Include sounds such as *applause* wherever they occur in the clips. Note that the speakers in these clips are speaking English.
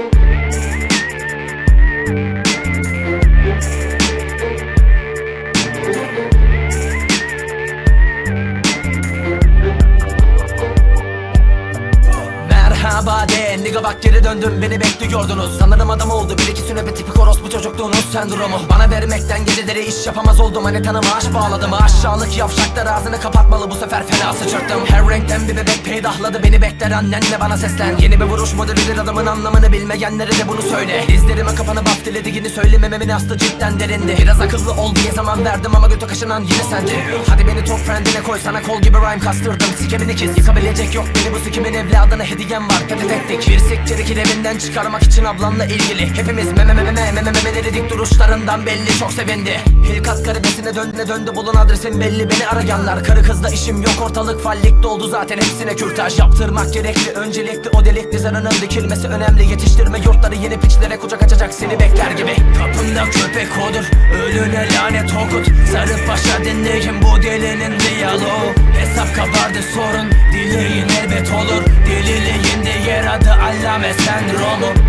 Merhaba de nigga bak geri döndüm beni bekliyordunuz. Sanırım adam oldu bir iki bir tipik orospu çocukluğunuz sendromu. Bana vermekten geceleri iş yapamaz oldum. Manitanıma aş bağladım. Aşağılık yavşaklar ağzını kapatmalı. Bu sefer fena sıçırttım Her renkten bir bebek peydahladı. Beni bekler annenle bana seslen. Yeni bir vuruş modelidir adamın anlamını bilmeyenlere de bunu söyle. Dizlerime kapanı baf dilediğini söylemememin aslı cidden derindi. Biraz akıllı ol diye zaman verdim ama götü kaşınan yine sence Hadi beni top friendine koy sana kol gibi rhyme kastırdım. Sikemini kes yıkabilecek yok beni. Bu sikimin evladına hediyem var. Fethet bir siktir evinden çıkarmak için ablamla ilgili. Hepimiz meme meme meme meme memeleri dik duruşlarından belli çok sevindi. Hilkat garibesine döndü döndü bulun adresin belli beni arayanlar Karı kızla işim yok ortalık fallik doldu zaten hepsine kürtaj Yaptırmak gerekli. Öncelikli o delikli zarının dikilmesi önemli. Yetiştirme yurtları yeni piçlere kucak açacak seni bekler gibi. Kapında köpek odur ölüne lanet okut. Sarı paşa dinleyin bu delinin diyaloğu. Hesap Alessandro mu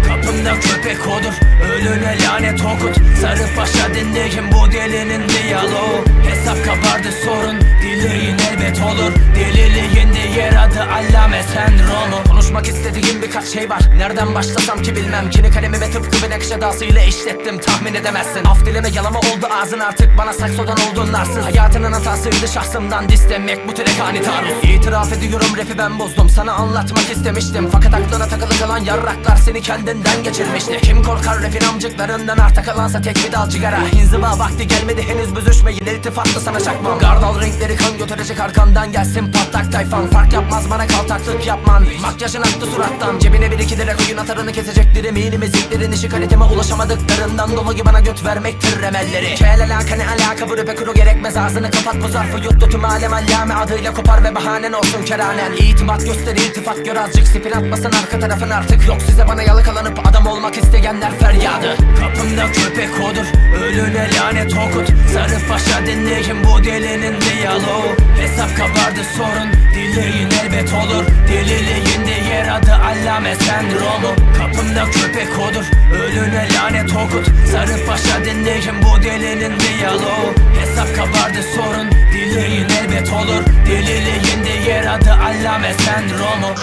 köpek odur. Ölüne lanet okut. Sarı paşa dinleyin bu delinin diyaloğu. Hesap kabardı sorun dileyin elbet olur. Deliliğinde yer adı allame sendromu. Konuşmak istediğim birkaç şey var. Nereden başlasam ki bilmem. Kini kalemime tıpkı bir nakış edasıyla işlettim. Tahmin edemezsin. Af dileme yalama oldu ağzın artık. Bana saksodan oldun narsız Hayatının hatasıydı şahsımdan distemek. Bu tere kani taarruz. İtiraf ediyorum rapi ben bozdum. Sana anlatmak istemiştim. Fakat aklına takılı kalan yarraklar Seni kendinden geçirmişti Kim korkar rapin amcıklarından Arta kalansa tek bir dal cigara. İnziva vakti gelmedi henüz büzüşmeyin İltifatlı sana çakmam. Gardal renkleri kan götürecek arkandan Gelsin patlak tayfan. Fark yapmaz bana kaltaklık yapman. Makyajın aktı surattan. Cebine bir iki lira koyun atarını kesecektir Eminim eziklerin işi kaliteme ulaşamadıklarından Dolayı bana göt vermektir remelleri. Kel alaka ne alaka bu rape kuru gerekmez Ağzını kapat. Bu zarfı yuttu tüm alem allame Adıyla kopar ve bahanen olsun keranen. İtimat göster iltifat gör. Azıcık Spin atmasın arka tarafın artık Yok. Size bana yalakalanıp adam olmak isteyenler feryadı. Kapımda köpek odur Ölüne lanet okut. Sarı paşa dinleyin bu delinin diyaloğu. Hesap kabardı sorun Dileyin elbet olur. Deliliğinde yer adı allame sendromu. Kapımda köpek odur Ölüne lanet okut. Sarı paşa dinleyin bu delinin diyaloğu. Hesap kabardı sorun Dileyin elbet olur. Deliliğinde yer adı allame sendromu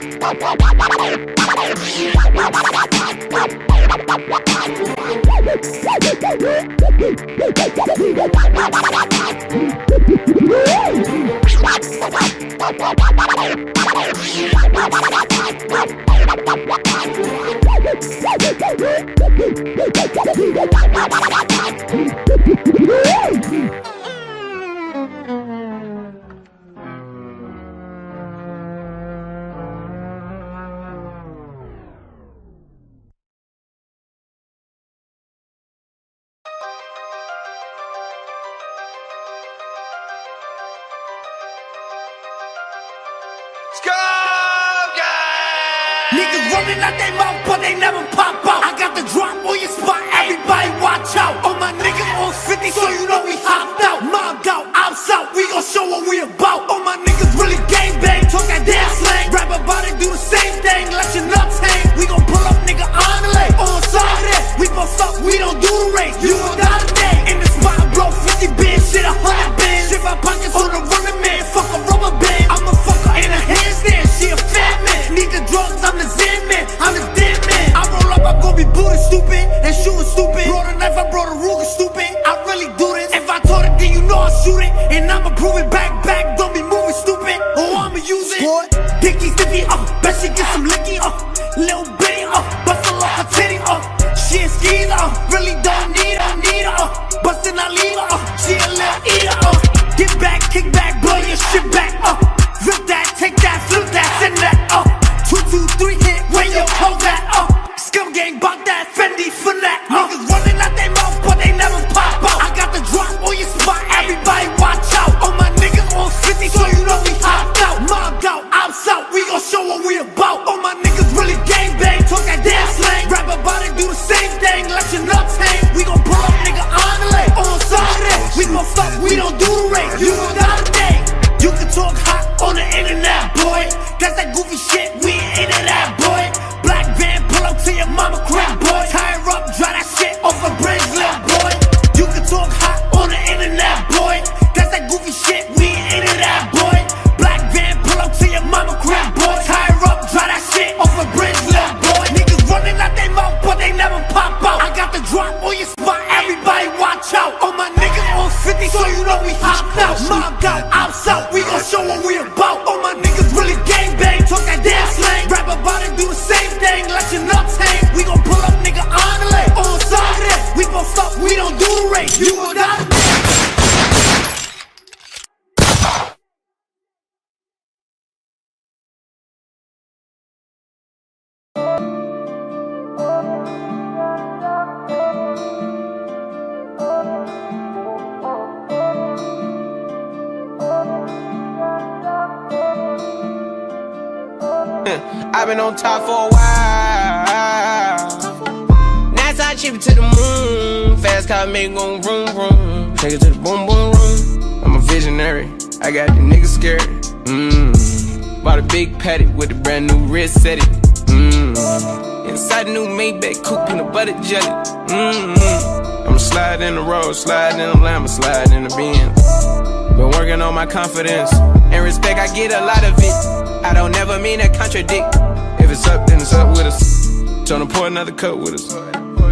What? Niggas running out their mouth, but they never pop out. I got the drop on your spot, everybody watch out. All my niggas on 50, so you know we hopped out. Mobbed out, outs out, we gon' show what we about. I've been on top for a while. NASA chip to the moon. Fast car make go vroom vroom. Take it to the boom boom room. I'm a visionary. I got the niggas scared. Mmm. Bought a big paddock with a brand new wrist set it. Mmm. Inside the new Maybach coupe, peanut butter jelly. Mmm. I'm slide in the road, slide in the Lambo, slide in the Benz. Been working on my confidence and respect. I get a lot of it. I don't never mean to contradict. If it's up, then it's up with us. Tryna pour another cup with us.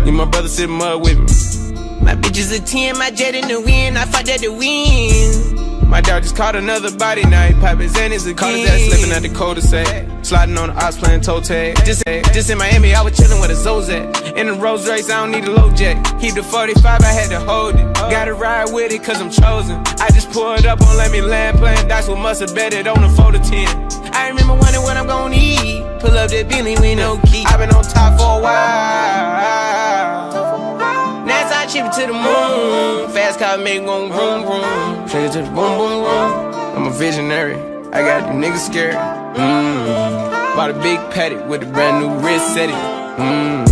Need my brother sit mud with me. My bitch is a 10, my jet in the wind. I fought that to win. My dog just caught another body, now he poppin' Xannies again. Caught his ass slipping at the cul-de-sac. Sliding on the ops playing toe tag. Just, just in Miami, I was chillin' with a Zozak. In the Rolls Royce, I don't need a low jack. Keep the 45, I had to hold it. Gotta ride with it, cause I'm chosen. I just pulled up on Let Me Land, playing dice with must have bet it on the 4 to 10. I remember wondering what I'm. Pull up that Bentley with no key. i been on top for a while. NASA chip it to the moon. Fast car make go vroom vroom. Take it to the boom boom room. I'm a visionary. I got the niggas scared. Mmm. Bought a big paddock with a brand new wrist set it. Mmm.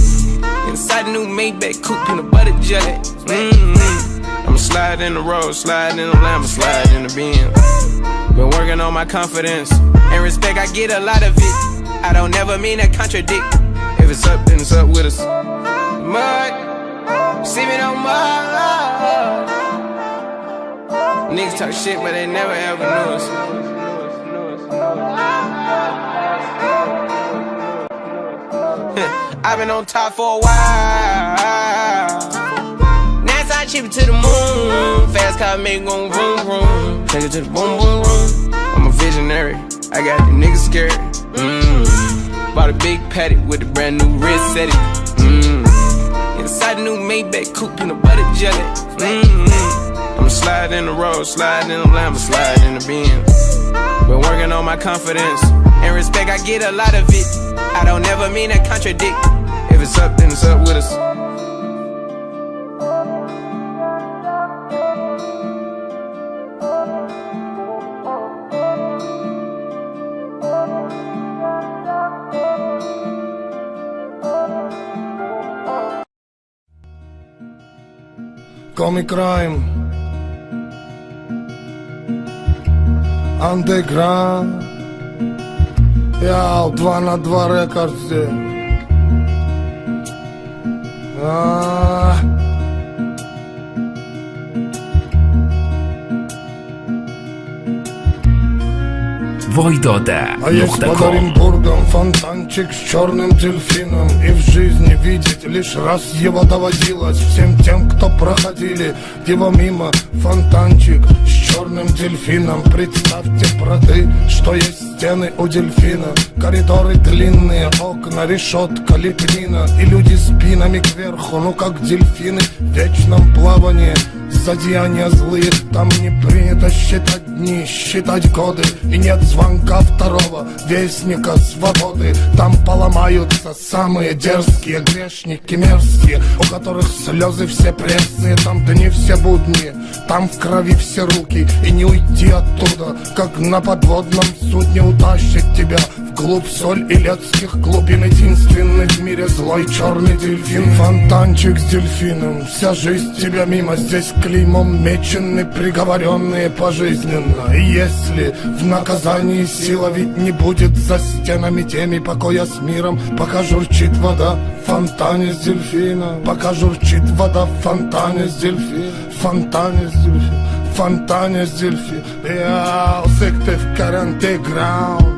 Inside the new Maybach coupe, peanut butter jelly. Mmm. I'ma slide in the road, slide in the Lambo, slide in the Benz. Been working on my confidence and respect. I get a lot of it. I don't never mean to contradict. If it's up, then it's up with us. Mud, see me no mud. Niggas talk shit, but they never ever knew us. *laughs* I've been on top for a while. NASA chip it to the moon. Fast car make go vroom vroom. Take it to the boom boom room. I'm a visionary. I got the niggas scared. Mmm. Bought a big paddock with a brand new wrist set it. Mmm. Inside the new Maybach coupe, peanut butter jelly. Mmm. I'm slide in the road, sliding in the Lambo, slide in the Benz. Been working on my confidence and respect. I get a lot of it. I don't never mean to contradict. If it's up, then it's up with us. Comic Crime Underground Ja, 2 на 2 рекордси А, Войдота. а есть под Оренбургом фонтанчик с черным дельфином И в жизни видеть лишь раз его доводилось Всем тем, кто проходили его мимо. Фонтанчик с черным дельфином. Представьте, браты, что есть стены у дельфина. Коридоры длинные, окна, решетка, лепнина. И люди спинами кверху, ну как дельфины В вечном плавании Зодеяния злые, там не принято считать дни, считать годы. И нет звонка второго вестника свободы. Там поломаются самые дерзкие грешники мерзкие У которых слезы все пресные, там дни все будни Там в крови все руки, и не уйти оттуда Как на подводном судне утащит тебя Вглубь соль и летских глубин Единственный в мире злой черный дельфин. Фонтанчик с дельфином Вся жизнь тебя мимо. Здесь клеймом мечены Приговоренные пожизненно. И если в наказании сила Ведь не будет за стенами теми Покоя с миром Пока журчит вода в фонтане с дельфином Пока журчит вода в фонтане с дельфином В фонтане с дельфином в фонтане с дельфином Я, сыктыв карантеграунд